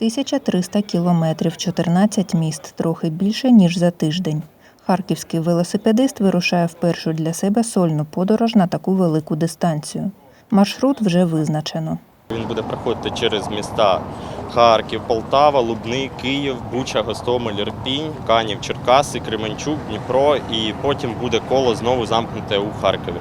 1300 кілометрів, 14 міст, трохи більше, ніж за тиждень. Харківський велосипедист вирушає в першу для себе сольну подорож на таку велику дистанцію. Маршрут вже визначено. Він буде проходити через міста Харків, Полтава, Лубни, Київ, Буча, Гостомель, Ірпінь, Канів, Черкаси, Кременчук, Дніпро і потім буде коло знову замкнуте у Харкові.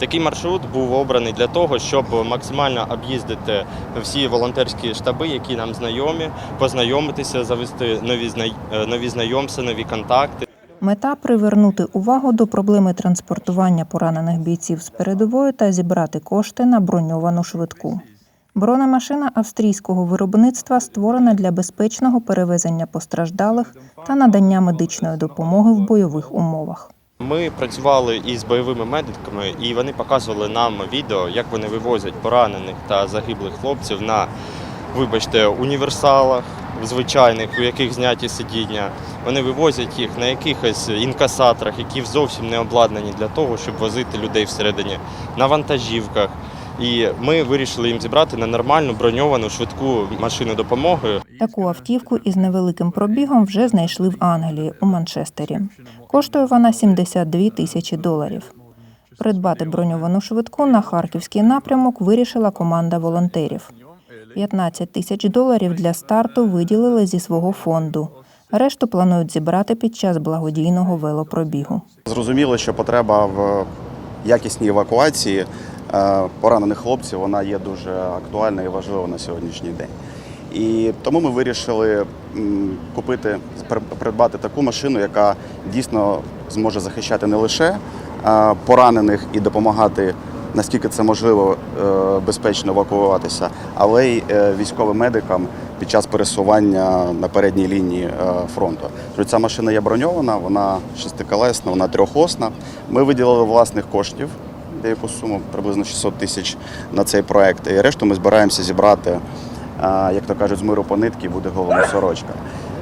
Такий маршрут був обраний для того, щоб максимально об'їздити всі волонтерські штаби, які нам знайомі, познайомитися, завести нові е, нові знайомства, нові контакти. Мета привернути увагу до проблеми транспортування поранених бійців з передової та зібрати кошти на броньовану швидку. Бронемашина австрійського виробництва створена для безпечного перевезення постраждалих та надання медичної допомоги в бойових умовах. Ми працювали із бойовими медиками, і вони показували нам відео, як вони вивозять поранених та загиблих хлопців на, вибачте, універсалах звичайних, у яких зняті сидіння. Вони вивозять їх на якихось інкасаторах, які зовсім не обладнані для того, щоб возити людей всередині на вантажівках. І ми вирішили їм зібрати на нормальну броньовану швидку машину допомоги. Таку автівку із невеликим пробігом вже знайшли в Англії у Манчестері. Коштує вона 72 тисячі доларів. Придбати броньовану швидку на харківський напрямок вирішила команда волонтерів. 15 тисяч доларів для старту виділили зі свого фонду. Решту планують зібрати під час благодійного велопробігу. Зрозуміло, що потреба в якісній евакуації е, поранених хлопців вона є дуже актуальна і важлива на сьогоднішній день. І тому ми вирішили купити, пр- придбати таку машину, яка дійсно зможе захищати не лише поранених і допомагати, наскільки це можливо, е, безпечно евакуюватися, але й е, військовим медикам під час пересування на передній лінії е, фронту. Тобто Ця машина є броньована, вона шестиколесна, вона трьохосна. Ми виділили власних коштів, деяку суму приблизно 600 тисяч на цей проект. І решту ми збираємося зібрати, як то кажуть, з миру по нитки буде головна сорочка.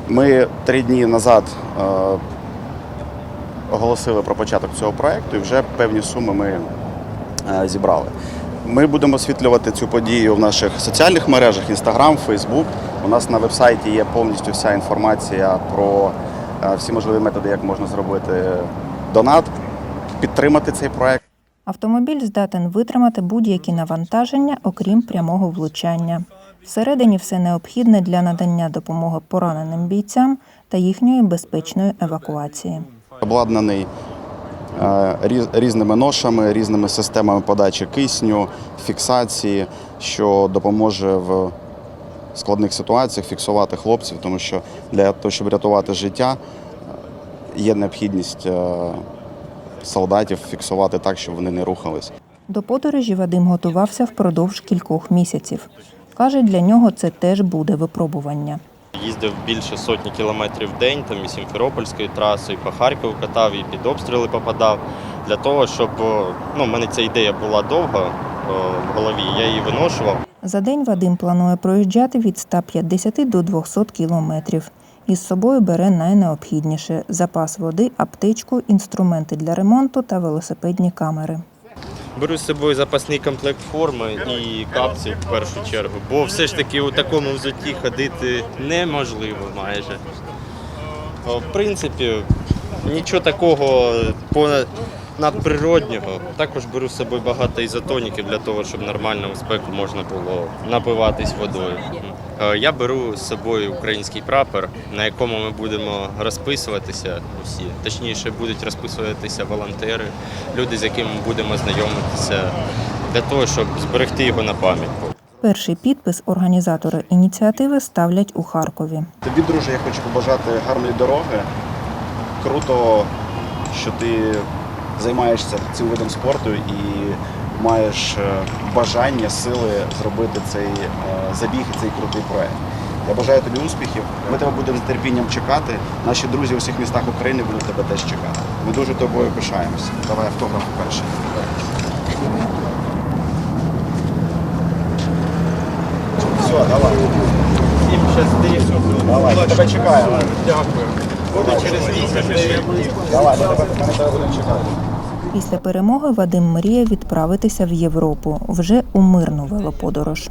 Ми три дні назад е, оголосили про початок цього проекту і вже певні суми ми е, зібрали. Ми будемо освітлювати цю подію в наших соціальних мережах: Instagram, Facebook. У нас на вебсайті є повністю вся інформація про е, всі можливі методи, як можна зробити донат, підтримати цей проект. Автомобіль здатен витримати будь-які навантаження, окрім прямого влучання. Всередині все необхідне для надання допомоги пораненим бійцям та їхньої безпечної евакуації. Обладнаний е, різ- різними ношами, різними системами подачі кисню, фіксації, що допоможе в складних ситуаціях фіксувати хлопців, тому що для того, щоб рятувати життя, е, є необхідність е, солдатів фіксувати так, щоб вони не рухались. До подорожі Вадим готувався впродовж кількох місяців. Каже, для нього це теж буде випробування. Їздив більше сотні кілометрів в день, там і Сімферопольською трасою, і по Харкову катав, і під обстріли попадав. Для того, щоб ну, в мене ця ідея була довго в голові, я її виношував. За день Вадим планує проїжджати від 150 до 200 кілометрів. Із собою бере найнеобхідніше запас води, аптечку, інструменти для ремонту та велосипедні камери. Беру з собою запасний комплект форми і капці в першу чергу, бо все ж таки у такому взутті ходити неможливо майже. В принципі, нічого такого понад надприроднього. Також беру з собою багато ізотоніків для того, щоб нормально у спеку можна було напиватись водою. Е, Я беру з собою український прапор, на якому ми будемо розписуватися усі. Точніше, будуть розписуватися волонтери, люди, з якими ми будемо знайомитися, для того, щоб зберегти його на пам'ятку. Перший підпис організатори ініціативи ставлять у Харкові. Тобі, друже, я хочу побажати гарної дороги. Круто, що ти займаєшся цим видом спорту і маєш е, бажання, сили зробити цей е, забіг і цей крутий проект. Я бажаю тобі успіхів. Ми тебе будемо з терпінням чекати. Наші друзі у всіх містах України будуть тебе теж чекати. Ми дуже тобою пишаємося. Давай автограф перший. Все, давай. Всім щасти. Давай, тебе чекаємо. Дякую. Буду через місяць. Після перемоги Вадим мріє відправитися в Європу вже у мирну велоподорож.